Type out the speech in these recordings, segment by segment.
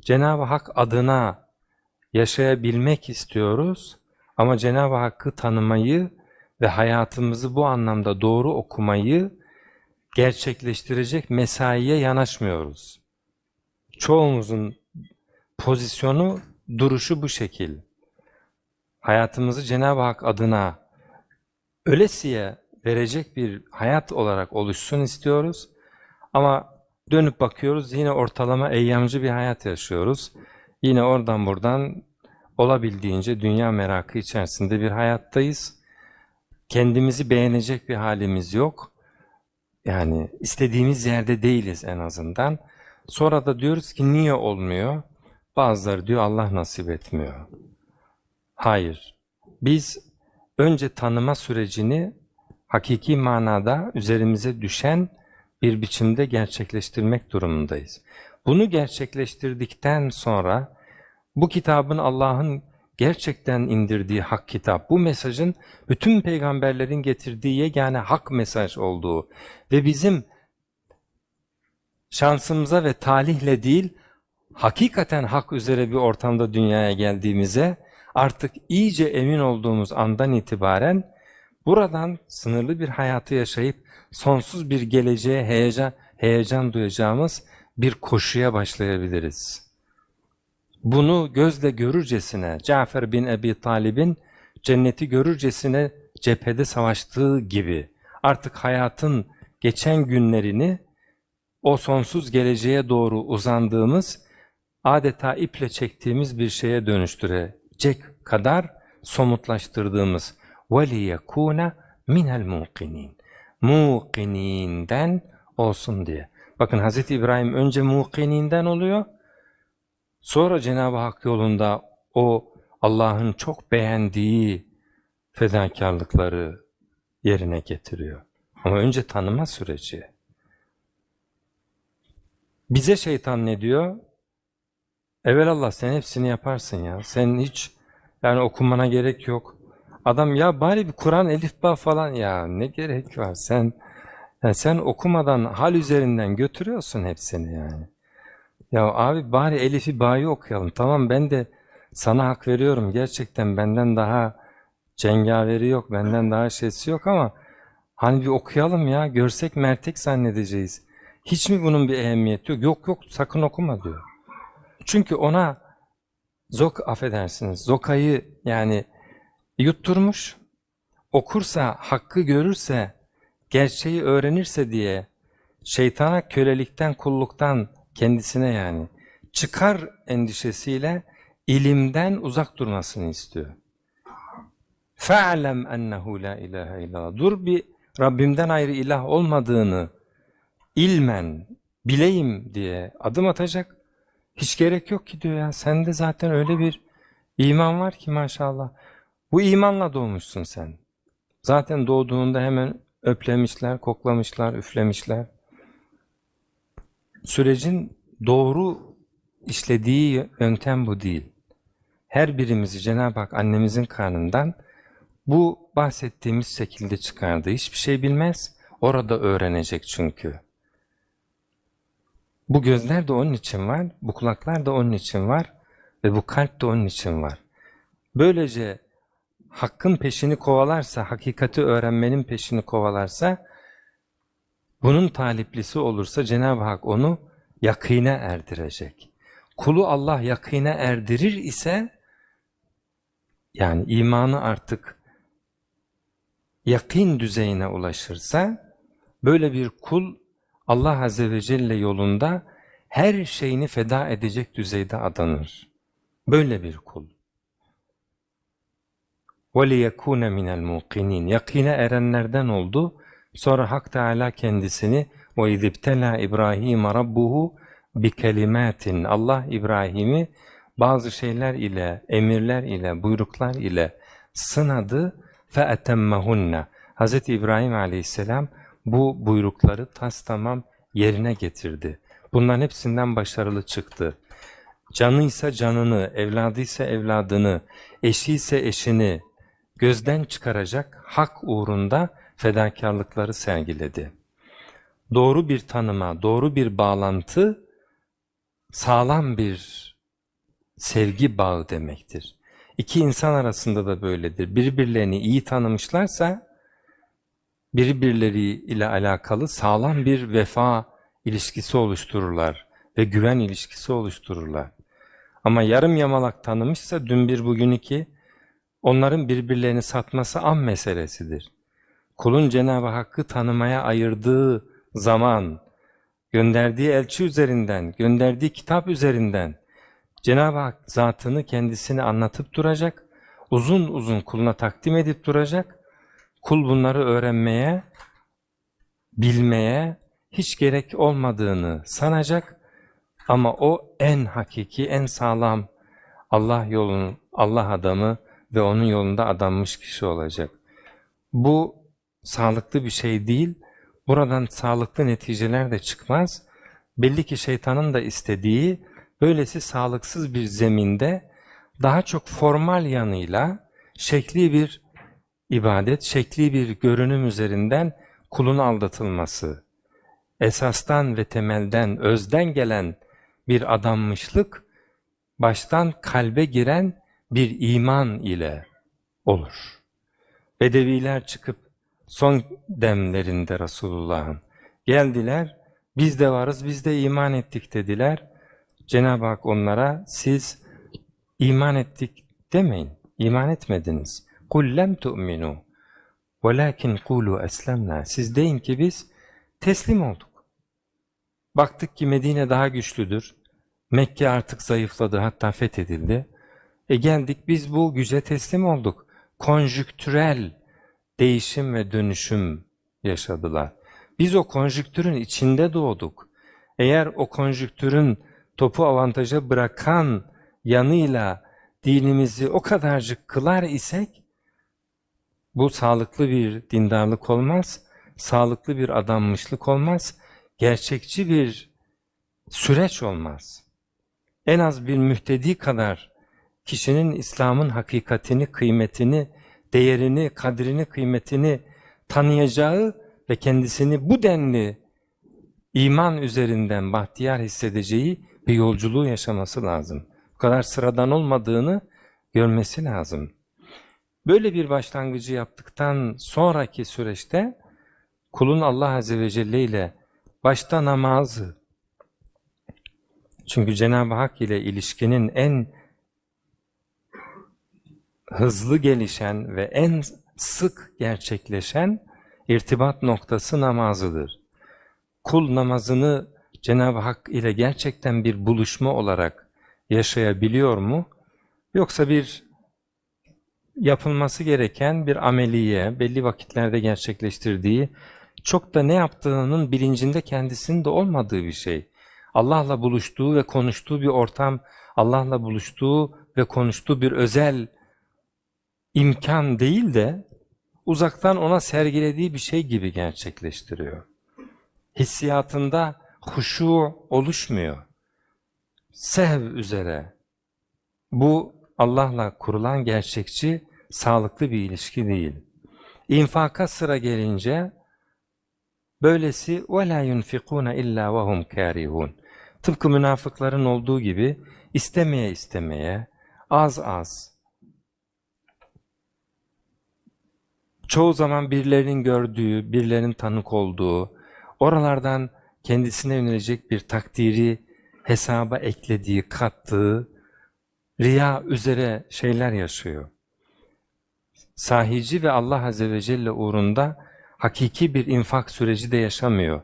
Cenab-ı Hak adına yaşayabilmek istiyoruz ama Cenab-ı Hakk'ı tanımayı ve hayatımızı bu anlamda doğru okumayı gerçekleştirecek mesaiye yanaşmıyoruz. Çoğumuzun pozisyonu, duruşu bu şekil. Hayatımızı Cenab-ı Hak adına ölesiye verecek bir hayat olarak oluşsun istiyoruz. Ama dönüp bakıyoruz yine ortalama eyyamcı bir hayat yaşıyoruz. Yine oradan buradan olabildiğince dünya merakı içerisinde bir hayattayız. Kendimizi beğenecek bir halimiz yok. Yani istediğimiz yerde değiliz en azından. Sonra da diyoruz ki niye olmuyor? Bazıları diyor Allah nasip etmiyor. Hayır. Biz önce tanıma sürecini hakiki manada üzerimize düşen bir biçimde gerçekleştirmek durumundayız. Bunu gerçekleştirdikten sonra bu kitabın Allah'ın gerçekten indirdiği hak kitap, bu mesajın bütün peygamberlerin getirdiği yegane hak mesaj olduğu ve bizim şansımıza ve talihle değil, hakikaten hak üzere bir ortamda dünyaya geldiğimize artık iyice emin olduğumuz andan itibaren buradan sınırlı bir hayatı yaşayıp sonsuz bir geleceğe heyecan, heyecan duyacağımız bir koşuya başlayabiliriz. Bunu gözle görürcesine Cafer bin Ebi Talib'in cenneti görürcesine cephede savaştığı gibi artık hayatın geçen günlerini o sonsuz geleceğe doğru uzandığımız adeta iple çektiğimiz bir şeye dönüştürecek kadar somutlaştırdığımız وَلِيَكُونَ مِنَ الْمُوقِنِينَ Muqininden olsun diye. Bakın Hz. İbrahim önce muqininden oluyor, sonra Cenab-ı Hak yolunda o Allah'ın çok beğendiği fedakarlıkları yerine getiriyor. Ama önce tanıma süreci. Bize şeytan ne diyor? Evelallah sen hepsini yaparsın ya. Sen hiç yani okumana gerek yok. Adam ya bari bir Kur'an elifba falan ya ne gerek var sen ya sen okumadan hal üzerinden götürüyorsun hepsini yani. Ya abi bari elifi bayı okuyalım. Tamam ben de sana hak veriyorum. Gerçekten benden daha cengaveri yok, benden daha şeysi yok ama hani bir okuyalım ya. Görsek mertek zannedeceğiz. Hiç mi bunun bir ehemmiyeti yok? Yok yok sakın okuma diyor. Çünkü ona zok affedersiniz zokayı yani yutturmuş. Okursa, hakkı görürse, gerçeği öğrenirse diye şeytana kölelikten, kulluktan kendisine yani çıkar endişesiyle ilimden uzak durmasını istiyor. فَعْلَمْ اَنَّهُ لَا اِلَٰهَ illallah. Dur bir Rabbimden ayrı ilah olmadığını ilmen bileyim diye adım atacak. Hiç gerek yok ki diyor ya. Sende zaten öyle bir iman var ki maşallah. Bu imanla doğmuşsun sen. Zaten doğduğunda hemen öplemişler, koklamışlar, üflemişler. Sürecin doğru işlediği yöntem bu değil. Her birimizi Cenab-ı Hak annemizin karnından bu bahsettiğimiz şekilde çıkardı. Hiçbir şey bilmez, orada öğrenecek çünkü. Bu gözler de onun için var, bu kulaklar da onun için var ve bu kalp de onun için var. Böylece hakkın peşini kovalarsa, hakikati öğrenmenin peşini kovalarsa, bunun taliplisi olursa Cenab-ı Hak onu yakine erdirecek. Kulu Allah yakine erdirir ise, yani imanı artık yakin düzeyine ulaşırsa, böyle bir kul Allah Azze ve Celle yolunda her şeyini feda edecek düzeyde adanır. Böyle bir kul. وَلِيَكُونَ مِنَ الْمُوقِنِينَ Yakine erenlerden oldu. Sonra Hak Teala kendisini وَاِذِ ابْتَلَى İbrahim رَبُّهُ بِكَلِمَاتٍ Allah İbrahim'i bazı şeyler ile, emirler ile, buyruklar ile sınadı فَاَتَمَّهُنَّ Hz. İbrahim aleyhisselam bu buyrukları tas tamam yerine getirdi. Bunların hepsinden başarılı çıktı. Canıysa canını, evladıysa evladını, eşiyse eşini gözden çıkaracak hak uğrunda fedakarlıkları sergiledi. Doğru bir tanıma, doğru bir bağlantı, sağlam bir sevgi bağı demektir. İki insan arasında da böyledir. Birbirlerini iyi tanımışlarsa birbirleri ile alakalı sağlam bir vefa ilişkisi oluştururlar ve güven ilişkisi oluştururlar. Ama yarım yamalak tanımışsa dün bir bugün iki onların birbirlerini satması an meselesidir. Kulun Cenab-ı Hakk'ı tanımaya ayırdığı zaman, gönderdiği elçi üzerinden, gönderdiği kitap üzerinden Cenab-ı Hak zatını kendisini anlatıp duracak, uzun uzun kuluna takdim edip duracak. Kul bunları öğrenmeye, bilmeye hiç gerek olmadığını sanacak ama o en hakiki, en sağlam Allah yolunun, Allah adamı ve onun yolunda adanmış kişi olacak. Bu sağlıklı bir şey değil. Buradan sağlıklı neticeler de çıkmaz. Belli ki şeytanın da istediği böylesi sağlıksız bir zeminde daha çok formal yanıyla şekli bir ibadet, şekli bir görünüm üzerinden kulun aldatılması. Esastan ve temelden, özden gelen bir adanmışlık baştan kalbe giren bir iman ile olur. Bedeviler çıkıp son demlerinde Resulullah'ın geldiler, biz de varız, biz de iman ettik dediler. Cenab-ı Hak onlara siz iman ettik demeyin, iman etmediniz. قُلْ لَمْ تُؤْمِنُوا وَلَكِنْ قُولُوا أَسْلَمْنَا Siz deyin ki biz teslim olduk. Baktık ki Medine daha güçlüdür. Mekke artık zayıfladı hatta fethedildi. E geldik biz bu güce teslim olduk. Konjüktürel değişim ve dönüşüm yaşadılar. Biz o konjüktürün içinde doğduk. Eğer o konjüktürün topu avantaja bırakan yanıyla dinimizi o kadarcık kılar isek, bu sağlıklı bir dindarlık olmaz, sağlıklı bir adanmışlık olmaz, gerçekçi bir süreç olmaz. En az bir mühtedi kadar kişinin İslam'ın hakikatini, kıymetini, değerini, kadrini, kıymetini tanıyacağı ve kendisini bu denli iman üzerinden bahtiyar hissedeceği bir yolculuğu yaşaması lazım. Bu kadar sıradan olmadığını görmesi lazım. Böyle bir başlangıcı yaptıktan sonraki süreçte kulun Allah Azze ve Celle ile başta namazı, çünkü Cenab-ı Hak ile ilişkinin en hızlı gelişen ve en sık gerçekleşen irtibat noktası namazıdır. Kul namazını Cenab-ı Hak ile gerçekten bir buluşma olarak yaşayabiliyor mu? Yoksa bir yapılması gereken bir ameliye, belli vakitlerde gerçekleştirdiği, çok da ne yaptığının bilincinde kendisinin de olmadığı bir şey. Allah'la buluştuğu ve konuştuğu bir ortam, Allah'la buluştuğu ve konuştuğu bir özel imkan değil de uzaktan ona sergilediği bir şey gibi gerçekleştiriyor. Hissiyatında huşu oluşmuyor. Sev üzere. Bu Allah'la kurulan gerçekçi, sağlıklı bir ilişki değil. İnfaka sıra gelince böylesi وَلَا يُنْفِقُونَ اِلَّا وَهُمْ كَارِهُونَ Tıpkı münafıkların olduğu gibi istemeye istemeye, az az, çoğu zaman birilerinin gördüğü, birilerinin tanık olduğu, oralardan kendisine yönelecek bir takdiri hesaba eklediği, kattığı, riya üzere şeyler yaşıyor. Sahici ve Allah Azze ve Celle uğrunda hakiki bir infak süreci de yaşamıyor.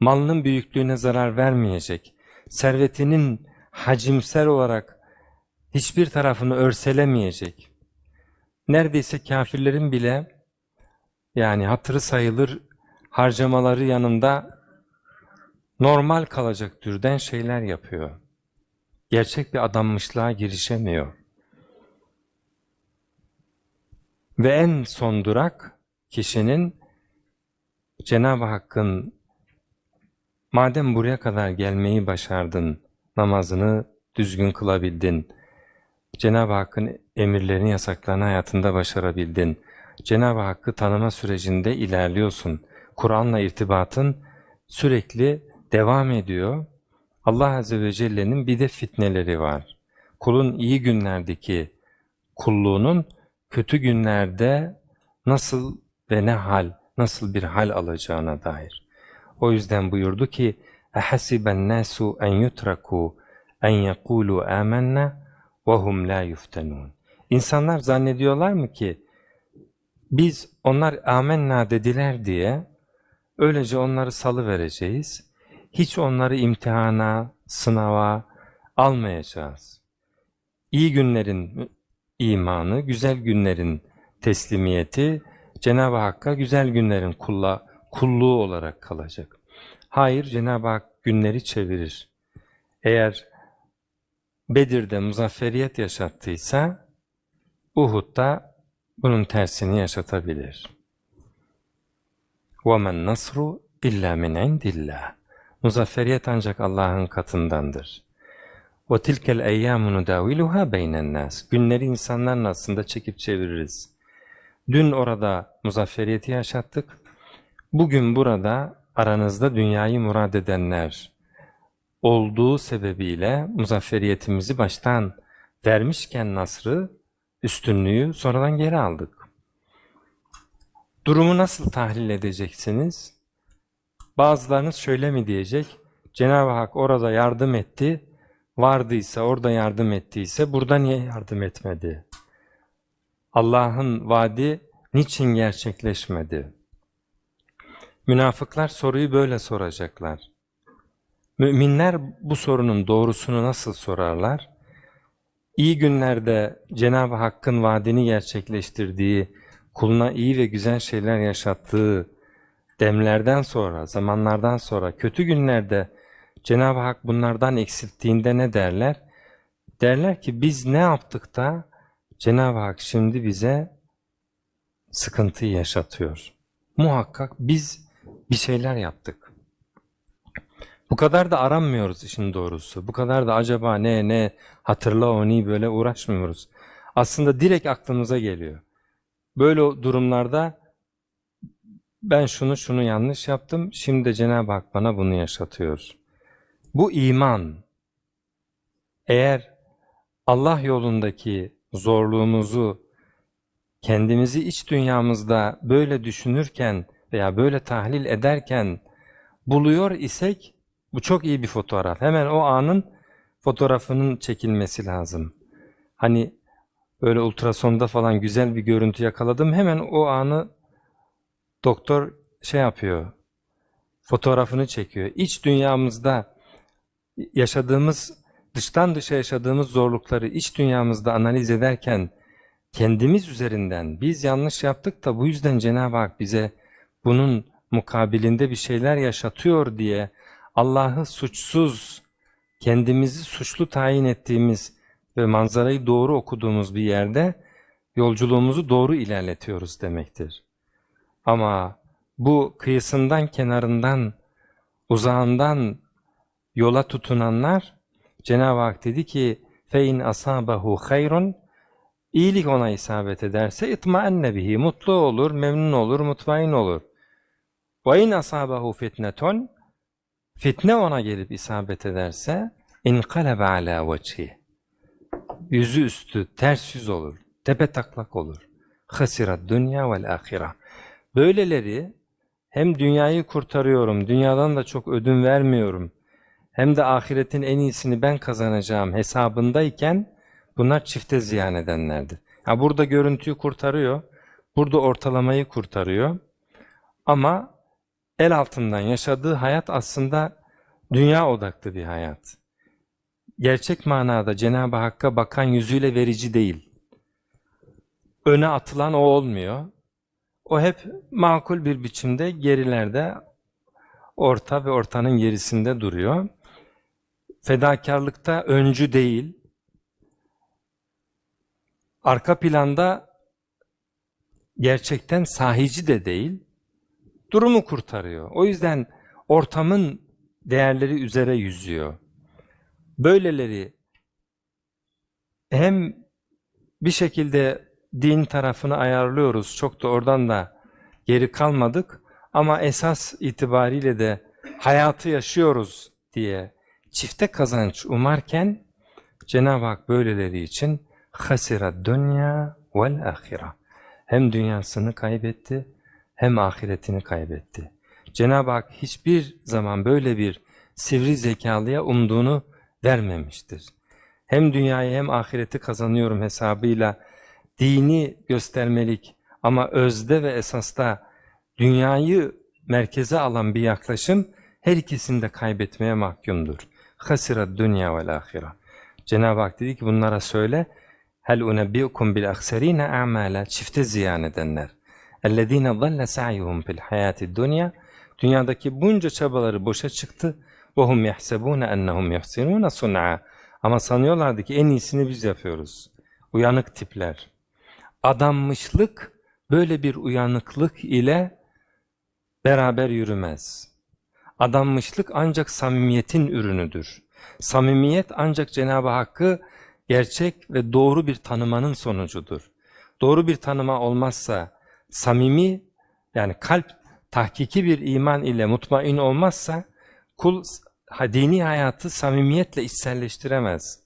Malının büyüklüğüne zarar vermeyecek, servetinin hacimsel olarak hiçbir tarafını örselemeyecek. Neredeyse kafirlerin bile yani hatırı sayılır harcamaları yanında normal kalacak türden şeyler yapıyor. Gerçek bir adanmışlığa girişemiyor. Ve en son durak kişinin Cenab-ı Hakk'ın madem buraya kadar gelmeyi başardın, namazını düzgün kılabildin, Cenab-ı Hakk'ın emirlerini yasaklarını hayatında başarabildin, Cenab-ı Hakk'ı tanıma sürecinde ilerliyorsun. Kur'an'la irtibatın sürekli devam ediyor. Allah Azze ve Celle'nin bir de fitneleri var. kulun iyi günlerdeki kulluğunun kötü günlerde nasıl ve ne hal, nasıl bir hal alacağına dair. O yüzden buyurdu ki اَحَسِبَ النَّاسُ اَنْ يُتْرَكُوا اَنْ يَقُولُوا آمَنَّا وَهُمْ لَا يُفْتَنُونَ İnsanlar zannediyorlar mı ki biz onlar amenna dediler diye öylece onları salı vereceğiz. Hiç onları imtihana, sınava almayacağız. İyi günlerin imanı, güzel günlerin teslimiyeti Cenab-ı Hakk'a güzel günlerin kulla, kulluğu olarak kalacak. Hayır, Cenab-ı Hak günleri çevirir. Eğer Bedir'de muzafferiyet yaşattıysa, Uhud'da bunun tersini yaşatabilir. وَمَنْ nasru illa min indillah. Muzafferiyet ancak Allah'ın katındandır. وَتِلْكَ الْاَيَّامُ نُدَاوِلُهَا بَيْنَ النَّاسِ Günleri insanların aslında çekip çeviririz. Dün orada muzafferiyeti yaşattık. Bugün burada aranızda dünyayı murad edenler olduğu sebebiyle muzafferiyetimizi baştan vermişken Nasr'ı, üstünlüğü sonradan geri aldık. Durumu nasıl tahlil edeceksiniz? Bazılarınız şöyle mi diyecek? Cenab-ı Hak orada yardım etti, vardıysa, orada yardım ettiyse burada niye yardım etmedi? Allah'ın vaadi niçin gerçekleşmedi? Münafıklar soruyu böyle soracaklar. Müminler bu sorunun doğrusunu nasıl sorarlar? İyi günlerde Cenab-ı Hakk'ın vaadini gerçekleştirdiği, kuluna iyi ve güzel şeyler yaşattığı demlerden sonra, zamanlardan sonra, kötü günlerde Cenab-ı Hak bunlardan eksilttiğinde ne derler? Derler ki biz ne yaptık da Cenab-ı Hak şimdi bize sıkıntıyı yaşatıyor. Muhakkak biz bir şeyler yaptık. Bu kadar da aranmıyoruz işin doğrusu. Bu kadar da acaba ne ne hatırla onu böyle uğraşmıyoruz. Aslında direkt aklımıza geliyor. Böyle durumlarda ben şunu şunu yanlış yaptım. Şimdi de Cenab-ı Hak bana bunu yaşatıyor. Bu iman. Eğer Allah yolundaki zorluğumuzu kendimizi iç dünyamızda böyle düşünürken veya böyle tahlil ederken buluyor isek bu çok iyi bir fotoğraf. Hemen o anın fotoğrafının çekilmesi lazım. Hani böyle ultrasonda falan güzel bir görüntü yakaladım. Hemen o anı doktor şey yapıyor. Fotoğrafını çekiyor. İç dünyamızda yaşadığımız, dıştan dışa yaşadığımız zorlukları iç dünyamızda analiz ederken kendimiz üzerinden biz yanlış yaptık da bu yüzden Cenab-ı Hak bize bunun mukabilinde bir şeyler yaşatıyor diye Allah'ı suçsuz, kendimizi suçlu tayin ettiğimiz ve manzarayı doğru okuduğumuz bir yerde yolculuğumuzu doğru ilerletiyoruz demektir. Ama bu kıyısından, kenarından, uzağından yola tutunanlar Cenab-ı Hak dedi ki fein asabahu hayrun iyilik ona isabet ederse itmaenne bihi mutlu olur, memnun olur, mutmain olur. Ve in asabahu fitnetun fitne ona gelip isabet ederse inqalebe ala vecihi yüzü üstü ters yüz olur, tepe taklak olur. Hasirat dünya vel ahira. Böyleleri hem dünyayı kurtarıyorum, dünyadan da çok ödün vermiyorum, hem de ahiretin en iyisini ben kazanacağım hesabındayken bunlar çifte ziyan edenlerdir. Ha burada görüntüyü kurtarıyor, burada ortalamayı kurtarıyor ama el altından yaşadığı hayat aslında dünya odaklı bir hayat. Gerçek manada Cenab-ı Hakk'a bakan yüzüyle verici değil. Öne atılan o olmuyor. O hep makul bir biçimde gerilerde, orta ve ortanın gerisinde duruyor. Fedakarlıkta öncü değil. Arka planda gerçekten sahici de değil. Durumu kurtarıyor. O yüzden ortamın değerleri üzere yüzüyor. Böyleleri hem bir şekilde din tarafını ayarlıyoruz. Çok da oradan da geri kalmadık. Ama esas itibariyle de hayatı yaşıyoruz diye çifte kazanç umarken Cenab-ı Hak böyleleri için hasira dünya vel ahira. Hem dünyasını kaybetti hem ahiretini kaybetti. Cenab-ı Hak hiçbir zaman böyle bir sivri zekalıya umduğunu vermemiştir. Hem dünyayı hem ahireti kazanıyorum hesabıyla dini göstermelik ama özde ve esasta dünyayı merkeze alan bir yaklaşım her ikisini de kaybetmeye mahkumdur. Hasira dünya vel ahira. Cenab-ı Hak dedi ki bunlara söyle hel unebbiukum bil aksarine a'mala çifte ziyan edenler. Ellezine dalle sa'yuhum fil hayati dunya dünyadaki bunca çabaları boşa çıktı. Hum yahsebune ennehum yuhsinune sun'a. Ama sanıyorlardı ki en iyisini biz yapıyoruz. Uyanık tipler. Adanmışlık böyle bir uyanıklık ile beraber yürümez. Adanmışlık ancak samimiyetin ürünüdür. Samimiyet ancak Cenab-ı Hakk'ı gerçek ve doğru bir tanımanın sonucudur. Doğru bir tanıma olmazsa, samimi yani kalp tahkiki bir iman ile mutmain olmazsa, kul dini hayatı samimiyetle içselleştiremez.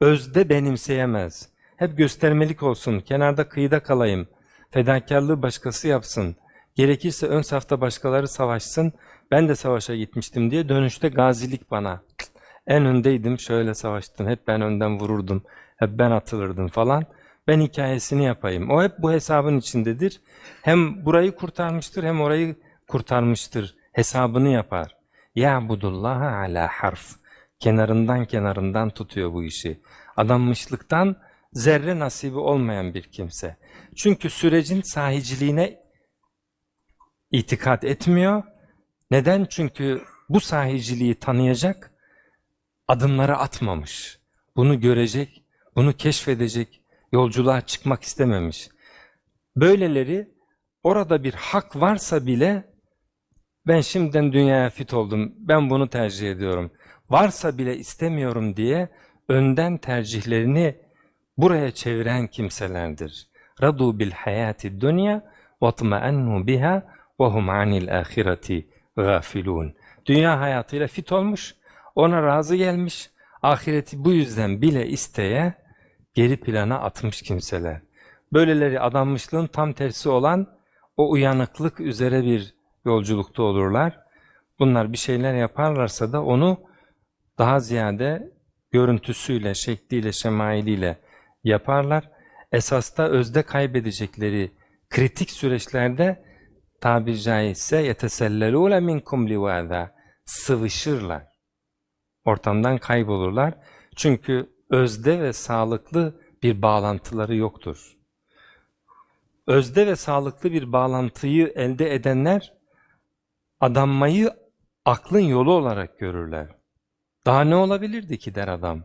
Özde benimseyemez. Hep göstermelik olsun, kenarda kıyıda kalayım, fedakarlığı başkası yapsın, gerekirse ön safta başkaları savaşsın, ben de savaşa gitmiştim diye dönüşte gazilik bana. En öndeydim, şöyle savaştım, hep ben önden vururdum, hep ben atılırdım falan. Ben hikayesini yapayım. O hep bu hesabın içindedir. Hem burayı kurtarmıştır hem orayı kurtarmıştır. Hesabını yapar. Ya'budullaha ala harf. Kenarından kenarından tutuyor bu işi. Adanmışlıktan zerre nasibi olmayan bir kimse. Çünkü sürecin sahiciliğine itikat etmiyor. Neden? Çünkü bu sahiciliği tanıyacak adımları atmamış. Bunu görecek, bunu keşfedecek, yolculuğa çıkmak istememiş. Böyleleri orada bir hak varsa bile ben şimdiden dünyaya fit oldum, ben bunu tercih ediyorum. Varsa bile istemiyorum diye önden tercihlerini buraya çeviren kimselerdir. Radu bil hayati dunya ve tma'annu biha ve hum anil ahireti gafilun. Dünya hayatıyla fit olmuş, ona razı gelmiş, ahireti bu yüzden bile isteye geri plana atmış kimseler. Böyleleri adanmışlığın tam tersi olan o uyanıklık üzere bir yolculukta olurlar. Bunlar bir şeyler yaparlarsa da onu daha ziyade görüntüsüyle, şekliyle, şemailiyle yaparlar. Esasta özde kaybedecekleri kritik süreçlerde tabiri caizse yetesellelûle minkum livâzâ sıvışırlar. Ortamdan kaybolurlar. Çünkü özde ve sağlıklı bir bağlantıları yoktur. Özde ve sağlıklı bir bağlantıyı elde edenler adanmayı aklın yolu olarak görürler. Daha ne olabilirdi ki der adam.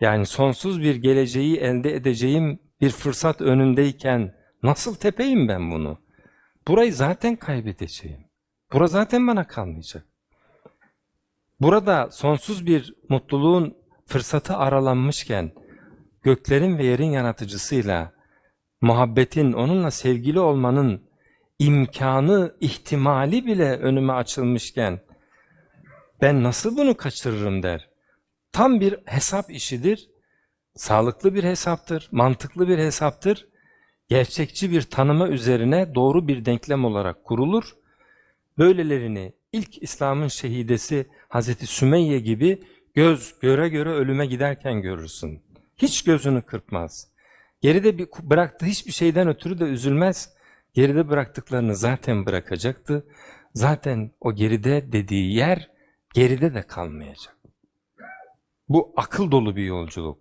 Yani sonsuz bir geleceği elde edeceğim bir fırsat önündeyken nasıl tepeyim ben bunu? Burayı zaten kaybedeceğim. Bura zaten bana kalmayacak. Burada sonsuz bir mutluluğun fırsatı aralanmışken göklerin ve yerin yaratıcısıyla muhabbetin, onunla sevgili olmanın imkanı, ihtimali bile önüme açılmışken ben nasıl bunu kaçırırım der. Tam bir hesap işidir. Sağlıklı bir hesaptır, mantıklı bir hesaptır. Gerçekçi bir tanıma üzerine doğru bir denklem olarak kurulur. Böylelerini ilk İslam'ın şehidesi Hazreti Sümeyye gibi göz göre göre ölüme giderken görürsün. Hiç gözünü kırpmaz. Geride bir, bıraktığı hiçbir şeyden ötürü de üzülmez. Geride bıraktıklarını zaten bırakacaktı. Zaten o geride dediği yer geride de kalmayacak. Bu akıl dolu bir yolculuk.